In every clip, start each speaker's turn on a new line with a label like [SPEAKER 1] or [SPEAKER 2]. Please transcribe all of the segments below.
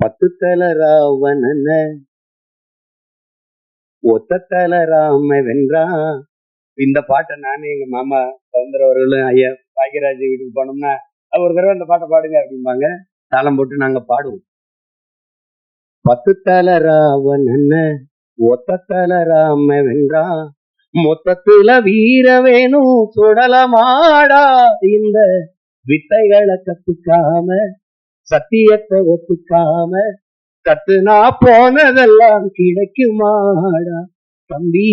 [SPEAKER 1] பத்து தல ராவணன ஒத்த தல ராம வென்றான் இந்த பாட்டை நானே எங்க மாமா சவுந்தர அவர்களும் ஐயா பாக்கியராஜ் வீட்டுக்கு போனோம்னா ஒரு தடவை இந்த பாட்டை பாடுங்க அப்படிம்பாங்க. தாளம் போட்டு நாங்க பாடுவோம். பத்து தல ராவணன ஒத்த தல ராம வென்றான் மொத்தத்துல வீர வேணும் சுடலமாடா. இந்த வித்தைகளை கத்துக்காம சத்தியத்தை ஒத்துக்காம கத்துனா போனதெல்லாம் கிடைக்குமாடா தம்பி?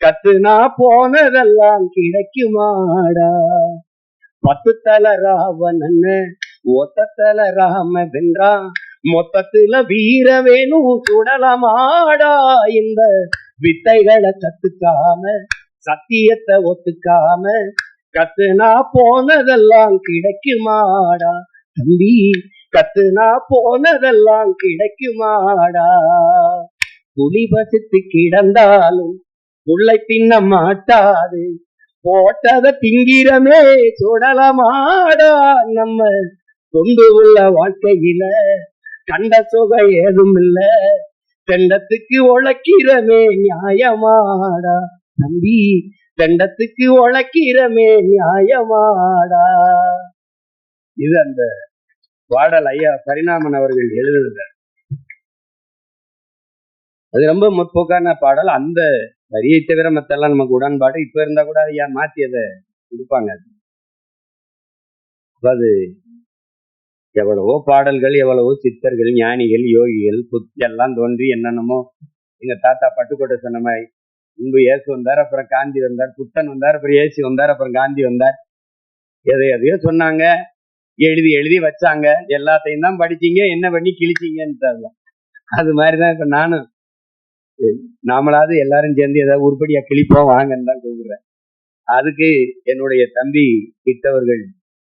[SPEAKER 1] கத்துனா போனதெல்லாம் கிடைக்குமாடா? பத்து தல ராவணன் ஒத்த தல ராம வென்றான் மொத்தத்துல வீர வேணும் சுடலமாடா இந்த வித்தைகளை கத்துக்காம சத்தியத்தை ஒத்துக்காம கத்துனா போனதெல்லாம் கிடைக்குமாடா தம்பி? கத்துனா போனதெல்லாம் கிடைக்குமாடா? புலி பசித்து கிடந்தாலும் புள்ளை தின்ன மாட்டாது. போட்டத திங்கிறமே சுடலமாடா நம்ம கொண்டு உள்ள வாழ்க்கையில. கண்ட சுகை ஏதும் இல்ல தெண்டத்துக்கு உழைக்கிறமே நியாயமாடா. தம்பி தெண்டத்துக்கு உழைக்கிறமே நியாயமாடா. இது அந்த பாடல் ஐயா பரிணாமன் அவர்கள் எழுதினார் அது ரொம்ப முற்போக்கான பாடல். அந்த வரியை தவிர மத்தெல்லாம் நமக்கு உடன்பாடு. இப்ப இருந்தா கூட ஐயா மாத்தி அதை கொடுப்பாங்க? அது எவ்வளவோ பாடல்கள் எவ்வளவோ சித்தர்கள் ஞானிகள் யோகிகள் புத்தி எல்லாம் தோன்றி என்னென்னமோ எங்க தாத்தா பட்டுக்கோட்டை சொன்ன மாதிரி முன்பு இயேசு வந்தார் அப்புறம் காந்தி வந்தார் புத்தன் வந்தார் அப்புறம் இயேசு வந்தார் அப்புறம் காந்தி வந்தார். எதை எதையோ சொன்னாங்க. எழுதி எழுதி வச்சாங்க. எல்லாத்தையும் தான் படிச்சீங்க என்ன பண்ணி கிழிச்சீங்கன்னு அது மாதிரிதான் இப்ப நானும். நாமளாவது எல்லாரும் சேர்ந்து ஏதாவது உருப்படியா கிழிப்போம் வாங்கன்னு தான் கூப்பிடுறேன். அதுக்கு என்னுடைய தம்பி கிட்டவர்கள்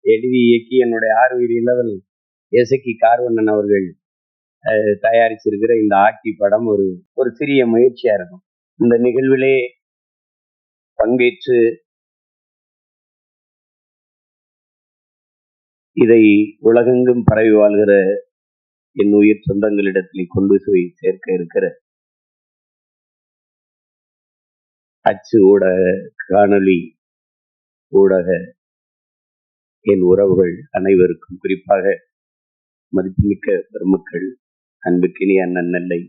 [SPEAKER 1] எழுதி இயக்கி என்னுடைய ஆறுயிர் இளவல் எசக்கி கார்வண்ணன் அவர்கள் தயாரிச்சிருக்கிற இந்த ஆட்சி படம் ஒரு ஒரு சிறிய முயற்சியா இருக்கும். இந்த நிகழ்விலே பங்கேற்று இதை உலகெங்கும் பரவி வாழ்கிற என் உயிர் சொந்தங்களிடத்தில் கொண்டு போய் சேர்க்க இருக்கிற அச்சு ஊடக காணொலி ஊடக என் உறவுகள் அனைவருக்கும் குறிப்பாக மதிப்புமிக்க பெருமக்கள் அன்புக்கினி அண்ணன் நெல்லை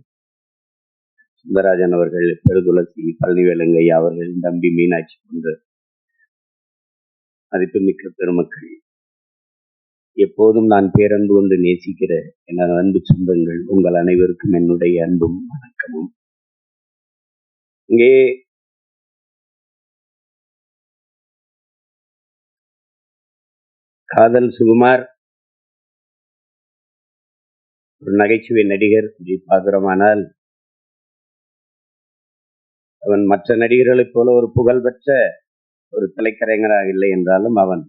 [SPEAKER 1] சுந்தரராஜன் அவர்கள் பெருதுளசி பழனிவேலங்கையா அவர்கள் தம்பி மீனாட்சி போன்ற மதிப்புமிக்க பெருமக்கள். எப்போதும் நான் பேரன்பு கொண்டு நேசிக்கிற எனது அன்பு சொந்தங்கள் உங்கள் அனைவருக்கும் என்னுடைய அன்பும் வணக்கமும். இங்கே காதல் சுகுமார். ஒரு நகைச்சுவை நடிகர் இப்படி பார்க்கிறோமானால் அவன் மற்ற நடிகர்களைப் போல ஒரு புகழ்பெற்ற ஒரு திரைக்கலைஞராக இல்லை என்றாலும் அவன்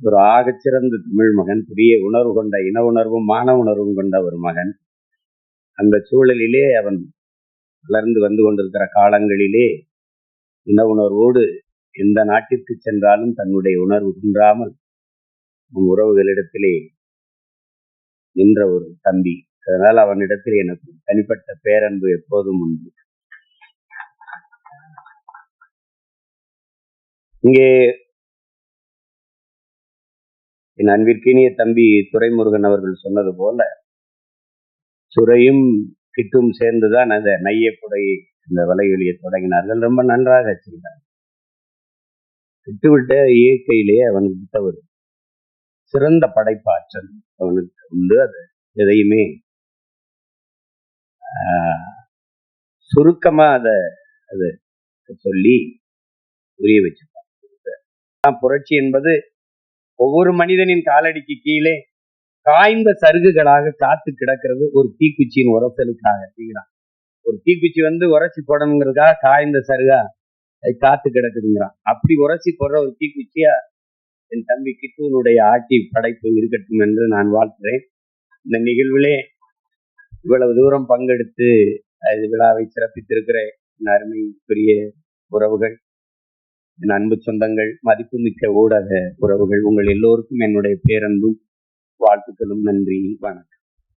[SPEAKER 1] ஒரு ஆகச்சிறந்த தமிழ் மகன் புதிய உணர்வு கொண்ட இன உணர்வும் மான உணர்வும் கொண்ட ஒரு மகன். அந்த சூழலிலே அவன் வளர்ந்து வந்து கொண்டிருக்கிற காலங்களிலே இன உணர்வோடு எந்த நாட்டிற்கு சென்றாலும் தன்னுடைய உணர்வு குன்றாமல் நம் உறவுகளிடத்திலே நின்ற ஒரு தம்பி. அதனால் அவனிடத்தில் எனக்கு தனிப்பட்ட பேரன்பு எப்போதும் உண்டு. இங்கே என் அன்பிற்கினிய தம்பி துரைமுருகன் அவர்கள் சொன்னது போல சுரையும் கிட்டும் சேர்ந்துதான் அந்த நையப்புடை இந்த வலையொலியை தொடங்கினார்கள். ரொம்ப நன்றாக செய்தார் விட்டுவிட்ட இயற்கையிலேயே அவனுக்கு ஒரு சிறந்த படைப்பாற்றல் அவனுக்கு உண்டு. அது எதையுமே ஆஹ், சுருக்கமா அதை அது சொல்லி புரிய வச்சிருப்பான் புரட்சி என்பது ஒவ்வொரு மனிதனின் காலடிக்கு கீழே காய்ந்த சருகுகளாக காத்து கிடக்கிறது ஒரு தீக்குச்சியின் உரசலுக்காக. அப்படிங்கிறான் ஒரு தீக்குச்சி வந்து உரைச்சி போடணுங்கிறதுக்காக காய்ந்த சருகா காத்து கிடக்குதுங்கிறான். அப்படி உரைச்சி போடுற ஒரு தீக்குச்சியா என் தம்பி கிட்டூனுடைய ஆட்சி படைப்பு இருக்கட்டும் என்று நான் வாழ்த்துறேன். இந்த நிகழ்விலே இவ்வளவு தூரம் பங்கெடுத்து அது விழாவை சிறப்பித்திருக்கிற அருமைக்குரிய உறவுகள் என் அன்பு சொந்தங்கள் மதிப்புமிக்க ஊடக உறவுகள் உங்கள் எல்லோருக்கும் என்னுடைய பேரன்பும் வாழ்த்துக்களும் நன்றி வணக்கம்.